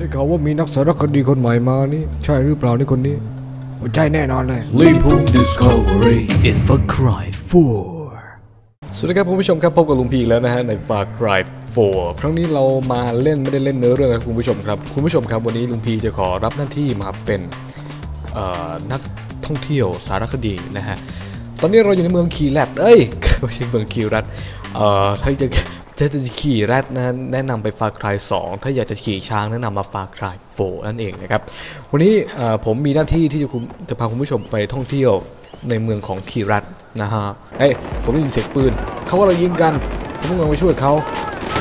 ได้ข่าวว่ามีนักสารคดีคนใหม่มานี่ ใช่หรือเปล่านี่คนนี้โอ้ใช่แน่นอนเลยลีพุง Discovery Info Cry 4 สวัสดีครับคุณผู้ชมครับ พบกับลุงพีอีกแล้วนะฮะใน Far Cry 4 ครั้งนี้เรามาเล่นไม่ได้เล่นเนื้อเรื่องครับคุณผู้ชมครับ คุณผู้ชมครับวันนี้ลุงพีจะขอรับหน้าที่มาเป็นเอ่อนักท่องเที่ยวสารคดีนะฮะ ตอนนี้เราอยู่ในเมืองคีแรดเอ้ยไม่ใช่เมืองคีแรดเอ่อถ้าจะ ถ้าจะขี่แรดนะแนะนำไปฟาคลาย 2 ถ้าอยากจะขี่ช้างแนะนำมาฟาคลาย4นั่นเองนะครับวันนี้ผมมีหน้าที่ที่จะคุณจะพาคุณผู้ชมไปท่องเที่ยวในเมืองของคีรัตนะฮะเอ้ยผมได้ยินเสียงปืนเขากำลังยิงกันผมต้องลงไปช่วยเขา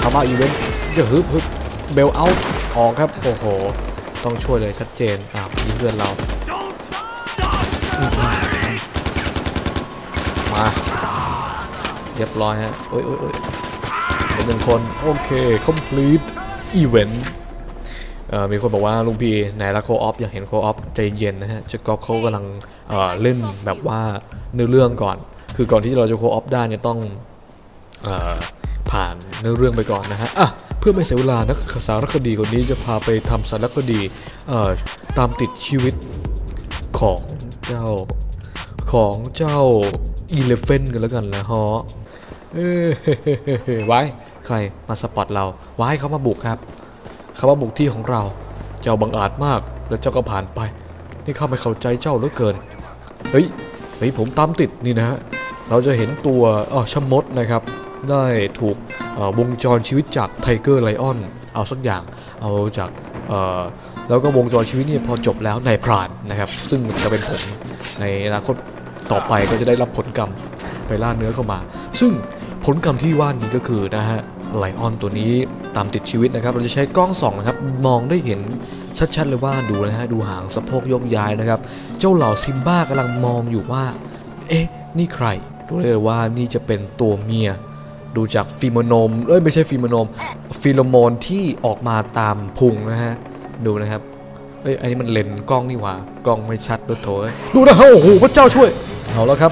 คาร์มาอีเวนต์จะฮึบฮึบเบลเอาท์ออกครับโอ้โหต้องช่วยเลยชัดเจนอ้าวยิงเพื่อนเรามาเรียบร้อยฮะโอ้ยโอ้ย หนึ่งคน โอเค complete event มีคนบอกว่าลุงพีไหนละโคออฟอยากเห็นโคออฟใจเย็นนะฮะเจะกอฟเขากำลังเเล่นแบบว่าเนื้อเรื่องก่อน คือก่อนที่เราจะโคออฟได้เนี่ยต้องออผ่านเนื้อเรื่องไปก่อนนะฮะอะเพื่อไม่เสียเวลานักสารคดีคนนี้จะพาไปทำสารคดีตามติดชีวิตของเจ้าของเจ้าอีเลฟเฟนกันแล้วกันนะฮะเอ้ยไว้ ครมาสปอตเราไว้เขามาบุกครับเขามาบุกที่ของเรา เจ้าบังอาจมาก แล้วเจ้าก็ผ่านไป นี่ข้าไม่เข้าใจเจ้าเหลือเกิน เฮ้ย เฮ้ยผมตามติดนี่นะฮะ เราจะเห็นตัวเออชมดนะครับ ได้ถูกวงจรชีวิตจากไทเกอร์ไลออน เอาสักอย่าง เอาจากแล้วก็วงจรชีวิตนี่พอจบแล้วนายพรานนะครับ ซึ่งจะเป็นผมในอนาคตต่อไปก็จะได้รับผลกรรมไปล่าเนื้อเข้ามา ซึ่งผลกรรมที่ว่านี้ก็คือนะฮะ ไลออนตัวนี้ตามติดชีวิตนะครับ เราจะใช้กล้องส่องนะครับ มองได้เห็นชัดๆเลยว่าดูนะฮะ ดูหางสะโพกโยกย้ายนะครับ เจ้าเหล่าซิมบ้ากำลังมองอยู่ว่า เอ๊ะ นี่ใครรู้เลยว่านี่จะเป็นตัวเมีย ดูจากฟีโมโนม เอ้ยไม่ใช่ฟีโมโนม ฟีโรโมนที่ออกมาตามพุงนะฮะ ดูนะครับ เอ้ย อันนี้มันเลนกล้องนี่หว่า กล้องไม่ชัดด้วยโถอยดูนะฮะโอ้โห พระเจ้าช่วย เอาแล้วครับ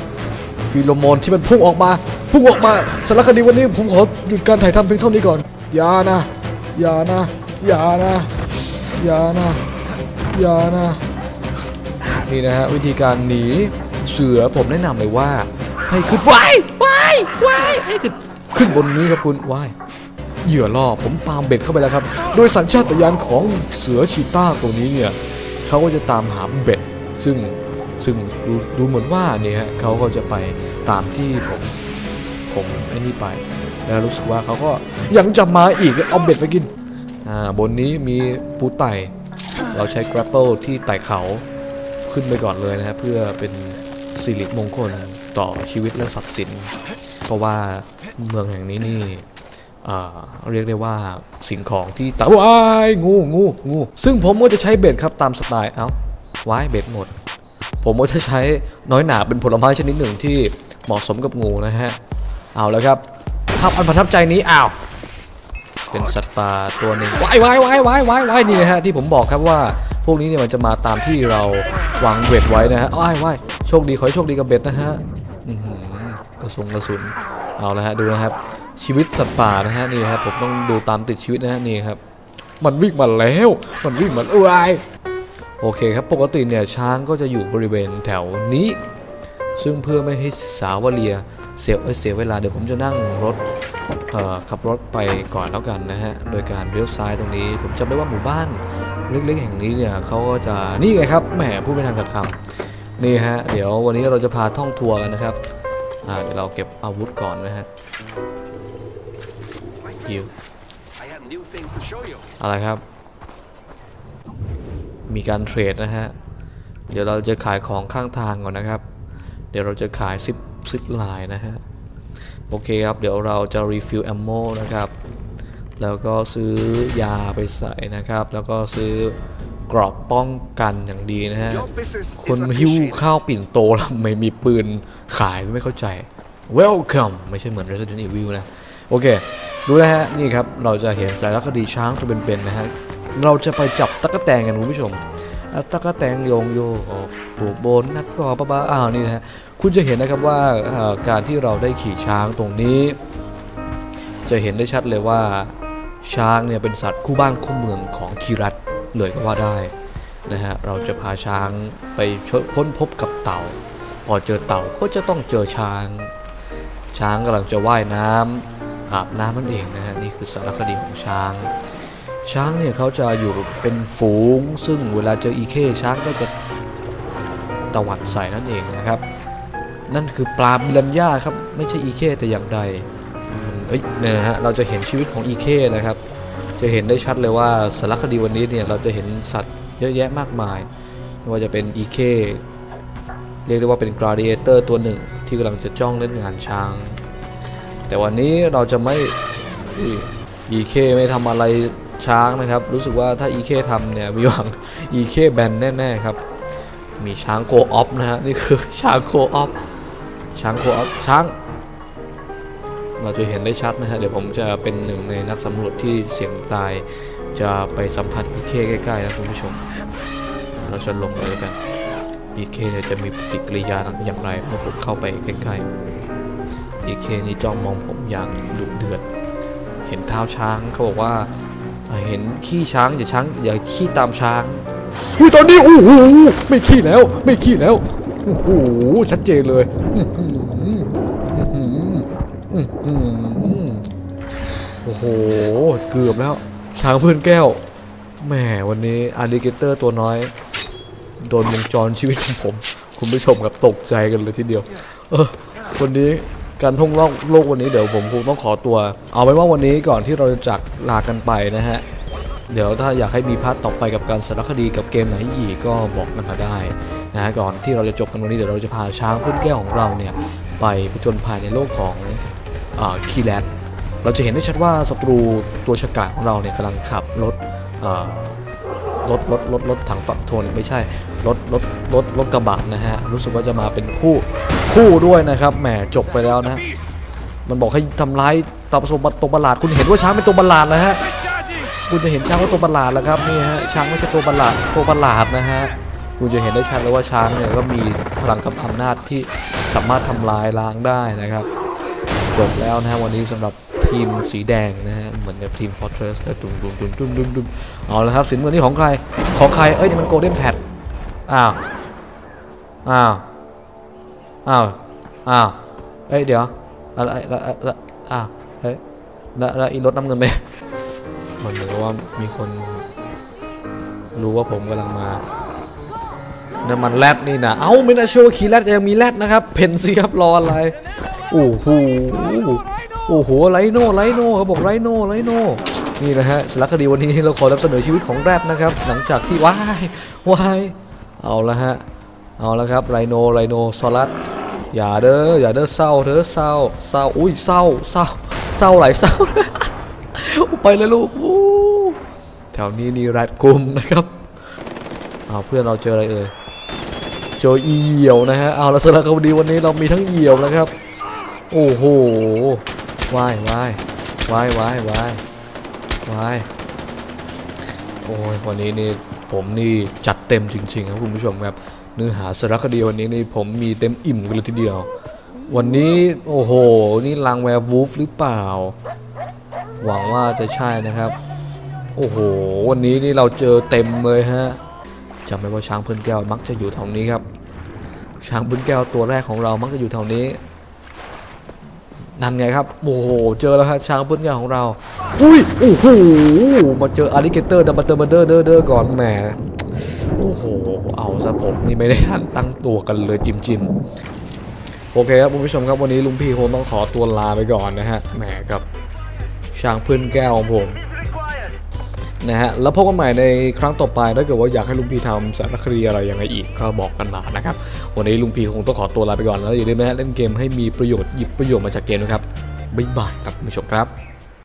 ฟีโรโมนที่มันพุ่งออกมา พุ่งออกมาสารคดีวันนี้ผมขอหยุดการถ่ายทำเพียงเท่านี้ก่อนอย่านะอย่านะอย่านะอย่านะอย่านะนี่นะฮะวิธีการหนีเสือผมแนะนำเลยว่า ให้ขึ้นว้ายว้ายว้ายให้ขึ้นขึ้นบนนี้ครับคุณว้ายเหยื่อล่อผมปาล์มเบ็ดเข้าไปแล้วครับ โดยสัญชาตญาณของเสือชีต้าตัวนี้เนี่ยเขาก็จะตามหาเบ็ด ซึ่งซึ่งดูดูเหมือนว่าเนี่ยฮะเขาก็จะไปตามที่ผม ผมไอ้นี่ไป แล้วรู้สึกว่าเขาก็ยังจะมาอีกเอาเบ็ดไปกินอ่าบนนี้มีปูไต่เราใช้ grapple ที่ไต่เขาขึ้นไปก่อนเลยนะฮะเพื่อเป็นสิริมงคลต่อชีวิตและทรัพย์สิน เพราะว่าเมืองแห่งนี้นี่อ่าเรียกได้ว่าสิ่งของที่ตาว้ายงูงูงูซึ่งผมก็จะใช้เบ็ดครับตามสไตล์เอ้าว้ายเบ็ดหมด ผมก็จะใช้น้อยหนาเป็นผลไม้ชนิดหนึ่งที่เหมาะสมกับงูนะฮะ เอาแล้วครับภาพอันประทับใจนี้อ้าวเป็นสัตว์ป่าตัวหนึ่งวายวายวายวายวายวายนี่นะฮะที่ผมบอกครับว่าพวกนี้เนี่ยมันจะมาตามที่เราวางเบ็ดไว้นะฮะว้ายวายโชคดีขอให้โชคดีกับเบ็ดนะฮะกระสุนกระสุนเอาละฮะดูนะครับ ชีวิตสัตว์ป่านะฮะนี่ครับผมต้องดูตามติดชีวิตนะฮะนี่ครับมันวิ่งมาแล้วมันวิ่งมาเอ้ยโอเคครับปกติเนี่ยช้างก็จะอยู่บริเวณแถวนี้ ซึ่งเพื่อไม่ให้สาวเลียเสียเอ้ยเสียเวลาเดี๋ยวผมจะนั่งรถเอ่อขับรถไปก่อนแล้วกันนะฮะ โดยการเลี้ยวซ้ายตรงนี้ ผมจำได้ว่าหมู่บ้านเล็กๆ แห่งนี้เนี่ยเขาก็จะนี่ไงครับแหมพูดไม่ทันขาดคำนี่ฮะ เดี๋ยววันนี้เราจะพาท่องทัวร์กันนะครับอ่าเดี๋ยวเราเก็บอาวุธก่อนนะฮะยิว I have new things to show you. อะไรครับ มีการเทรดนะฮะ เดี๋ยวเราจะขายของข้างทางก่อนนะครับ เดี๋ยวเราจะขายซิปซิปไลน์นะฮะ โอเคครับ เดี๋ยวเราจะรีฟิลแอมโมนะครับ แล้วก็ซื้อยาไปใส่นะครับ แล้วก็ซื้อกรอบป้องกันอย่างดีนะฮะ Your business คน is หิ้ว appreciated. ข้าวปิ่นโตแล้วไม่มีปืนขายไม่เข้าใจ Welcome ไม่ใช่เหมือน Resident Evil นะ โอเค ดูนะฮะ นี่ครับ เราจะเห็นสารคดีช้างตัวเป็นๆนะฮะ เราจะไปจับตะกแตงกันคุณผู้ชม อะตะแตงโยงโยปลูกบนนัดปอปะบ้าอ้าวนี่นะฮะคุณจะเห็นนะครับว่าการที่เราได้ขี่ช้างตรงนี้ จะเห็นได้ชัดเลยว่าช้างเนี่ยเป็นสัตว์คู่บ้านคู่เมืองของคีรัตเลยก็ว่าได้นะฮะเราจะพาช้างไปค้นพบกับเต่า พอเจอเต่าก็จะต้องเจอช้าง ช้างกำลังจะว่ายน้ำอาบน้ำนั่นเองนะฮะนี่คือสารคดีของช้าง ช้างเนี่ยเขาจะอยู่เป็นฝูง ซึ่งเวลาเจออีเคช้างก็จะตวัดใส่นั่นเองนะครับ นั่นคือปลาบิลันย่าครับไม่ใช่อีเคแต่อย่างใดเอ้ยเนี่ยฮะเราจะเห็นชีวิตของอีเคนะครับ จะเห็นได้ชัดเลยว่าสารคดีวันนี้เนี่ยเราจะเห็นสัตว์เยอะแยะมากมายไม่ว่าจะเป็นอีเคเรียกได้ว่าเป็นกราดิเอเตอร์ตัวหนึ่ง ที่กำลังจะจ้องเล่นงานช้าง แต่วันนี้เราจะไม่อีเคไม่ทำอะไร ช้างนะครับ รู้สึกว่าถ้าอีเคทำเนี่ยมีหวังอีเคแบนแน่ๆครับ มีช้างโกออฟนะฮะนี่คือช้างโกออฟช้างโกออฟช้าง เราจะเห็นได้ชัดนะฮะเดี๋ยวผมจะเป็นหนึ่งในนักสำรวจที่เสี่ยงตายจะไปสัมผัสอีเคใกล้ๆนะคุณผู้ชม เราจะลงเลยแล้วกันอีเคเนี่ยจะมีปฏิกิริยาอย่างไรเมื่อผมเข้าไปใกล้ๆอีเคนี่จ้องมองผมอย่างดุเดือด เห็นเท้าช้างเขาบอกว่า เห็นขี้ช้างอย่าช้างอย่าขี้ตามช้างอุ้ยตอนนี้โอ้โหไม่ขี้แล้ว ไม่ขี้แล้วโอ้โหชัดเจนเลยโอ้โหเกือบแล้ว ช้างเพื่อนแก้วแหมวันนี้อาริเกเตอร์ตัวน้อย โดนวงจรชีวิตของผม คุณผู้ชมกับตกใจกันเลยทีเดียว เออวันนี้ การท่องโลกโลกวันนี้เดี๋ยวผมคงต้องขอตัว เอาไว้ว่าวันนี้ก่อนที่เราจะจากลากันไปนะฮะ เดี๋ยวถ้าอยากให้มีพาร์ทต่อไปกับการสารคดีกับเกมไหนอีกก็บอกกันมาได้นะฮะก่อนที่เราจะจบกันวันนี้เดี๋ยวเราจะพาช้างพุ่นแก้วของเราเนี่ยไปผจญภัยในโลกของคีแลตเราจะเห็นได้ชัดว่าศัตรูตัวฉกาจของเราเนี่ยกำลังขับรถเอ่อ รถรถรถรถถังฝักทนไม่ใช่รถรถรถรถกระบะนะฮะรู้สึกว่าจะมาเป็นคู่คู่ด้วยนะครับแหมจบไปแล้วนะมันบอกให้ทำร้ายตาประสมตัวประหลาดคุณเห็นว่าช้างเป็นตัวประหลาดแล้วฮะคุณจะเห็นช้างว่าตัวประหลาดแล้วครับนี่ฮะช้างไม่ใช่ตัวประหลาดตัวประหลาดนะฮะคุณจะเห็นได้ชัดเลยว่าช้างเนี่ยก็มีพลังกับอำนาจที่สามารถทำลายล้างได้นะครับ จบแล้วนะฮะวันนี้สำหรับทีมสีแดงนะฮะเหมือนกับทีม Fortress แต่ดุมดุมดุมดุมดุมดุมเอาละครับสินเงินนี่ของใครของใครเอ้ยนี่มันโกลเด้นแพดอ้าวอ้าวอ้าวอ้าวเอ้ยเดี๋ยวอะไรละละอ้าวเฮ้ยล้วแล้วอีรถน้ำเงินไปมันเหมือนกับว่ามีคนรู้ว่าผมกำลังมาน้ำมันแรดนี่นะเอ้าไม่น่าเชื่อว่าขี่แรดยังมีแรดนะครับ เพนสิครับรออะไร โอ้โหโอ้โหไลโน่ไลโน่เขาบอกไลโน่ไลโน่นี่นะฮะสารคดีวันนี้เราขอนำเสนอชีวิตของแรดนะครับ หลังจากที่ว้ายวายเอาละฮะเอาละครับไรโนไรโนซอลัสอย่าเด้ออย่าเด้อเศร้าเด้อเศร้าเศร้าอุ้ยเศร้าเศร้าเศร้าไหลายเศร้าไปเลยลูกแถวนี้นี่แรดกลุ่มนะครับเอาเพื่อนเราเจออะไรเอ่ยเจออีเหี่ยวนะฮะเอาละสารคดีวันนี้เรามีทั้งเหี่ยวนะครับ โอ้โหวายวายวายวายวายวายโอ้ยวันนี้นี่ผมนี่จัดเต็มจริงๆครับคุณผู้ชมครับเนื้อหาสารคดีวันนี้นี่ผมมีเต็มอิ่มกันเลยทีเดียว วันนี้โอ้โห นี่ลังแวร์วูฟหรือเปล่า หวังว่าจะใช่นะครับ โอ้โห วันนี้นี่เราเจอเต็มเลยฮะจำไว้ว่าช้างพื้นแก้วมักจะอยู่แถวนี้ครับ ช้างพื้นแก้วตัวแรกของเรามักจะอยู่แถวนี้ นั่นไงครับ โอ้โห เจอแล้วฮะช้างพื้นแก้วของเรา อุ้ย โอ้โห มาเจออลิเกเตอร์ดับเบิลเตอร์เดอร์เดอร์เดอร์ก่อนแหม โอ้โห เอาซะผมนี่ไม่ได้ทันตั้งตัวกันเลยจิมจิมโอเคครับคุณผู้ชมครับวันนี้ลุงพี่คงต้องขอตัวลาไปก่อนนะฮะ แหมครับ ช้างพื้นแก้วของผม นะฮะแล้วพบกันใหม่ในครั้งต่อไปถ้าเกิดว่าอยากให้ลุงพีทำสารคดีอะไรยังไงอีกก็บอกกันมานะครับ วันนี้ลุงพีคงต้องขอตัวลาไปก่อนแล้วอย่าลืมนะฮะเล่นเกมให้มีประโยชน์หยิบประโยชน์มาจากเกมนะครับบ๊ายบายครับผู้ชมครับ